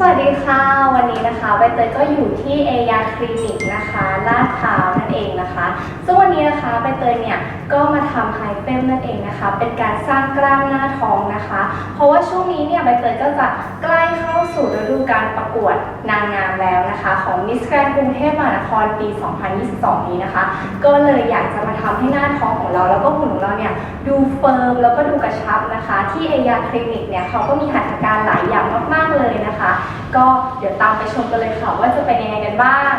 สวัสดีค่ะ วันนี้นะคะใบเตยก็อยู่ที่เอยาคลินิกนะคะลาดพร้าวนั่นเองนะคะ ซึ่งวันนี้นะคะใบเตยเนี่ยก็มาทำไฮเฟมนั่นเองนะคะ เป็นการสร้างกล้ามหน้าท้องนะคะ เพราะว่าช่วงนี้เนี่ยใบเตยก็จะกล้า สู่ฤดูการประกวดนางงามแล้วนะคะ ของมิสแกรนกรุงเทพมหานครปี 2022 นี้นะคะ ก็เลยอยากจะมาทำให้หน้าท้องของเรา แล้วก็หุ่นของเราเนี่ยดูเฟิร์มแล้วก็ดูกระชับนะคะ ที่เอยาคลินิกเนี่ยเขาก็มีหัตถการหลายอย่างมากๆเลยนะคะ ก็เดี๋ยวตามไปชมกันเลยค่ะว่าจะเป็นยังไงกันบ้าง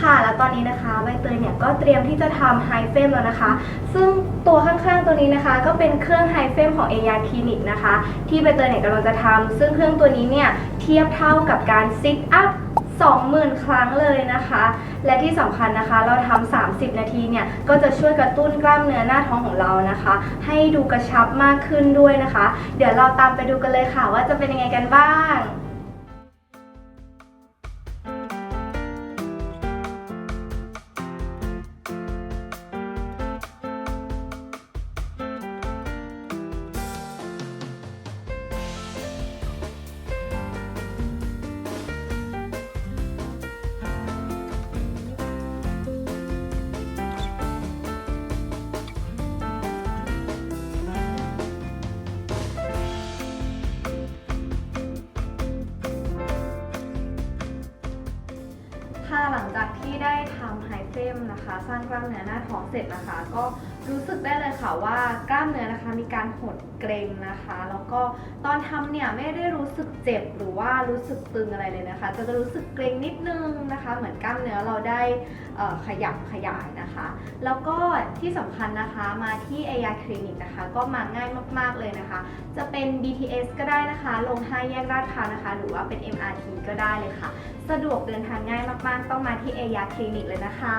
ค่ะ แล้วตอนนี้นะคะใบเตยเนี่ยก็เตรียมที่จะทำไฮเฟมแล้วนะคะ ซึ่งตัวข้างๆตัวนี้นะคะ ก็เป็นเครื่องไฮเฟมของเอยาคลินิกนะคะ ที่ใบเตยเนี่ยกำลังจะทำซึ่งเครื่องตัวนี้เนี่ยเทียบเท่ากับการซิทอัพ20,000 ครั้งเลยนะคะ และที่สำคัญนะคะเราทำ30 นาทีเนี่ยก็จะช่วยกระตุ้นกล้ามเนื้อหน้าท้องของเรานะคะ ให้ดูกระชับมากขึ้นด้วยนะคะ เดี๋ยวเราตามไปดูกันเลยค่ะ ว่าจะเป็นยังไงกันบ้าง ค่ะหลังจากที่ได้ทำไฮเฟมนะคะ สร้างกล้ามเนื้อหน้าท้องเสร็จนะคะ ก็รู้สึกได้เลยค่ะว่ากล้ามเนื้อนะคะมีการหดเกร็งนะคะ แล้วก็ตอนทำเนี่ยไม่ได้รู้สึกเจ็บหรือว่ารู้สึกตึงอะไรเลยนะคะ จะจะรู้สึกเกร็งนิดนึงนะคะ เหมือนกล้ามเนื้อเราได้ขยับขยายนะคะ แล้วก็ที่สำคัญนะคะมาที่เอยาคลินิกนะคะ ก็มาง่ายมาก ๆเลยนะคะ จะเป็น BTS ก็ได้นะคะ ลง5แยกลาดพร้าวนะคะ หรือว่าเป็น MRT ก็ได้เลยค่ะ สะดวกเดินทางง่ายมากๆต้องมาที่เอยาคลินิกเลยนะคะ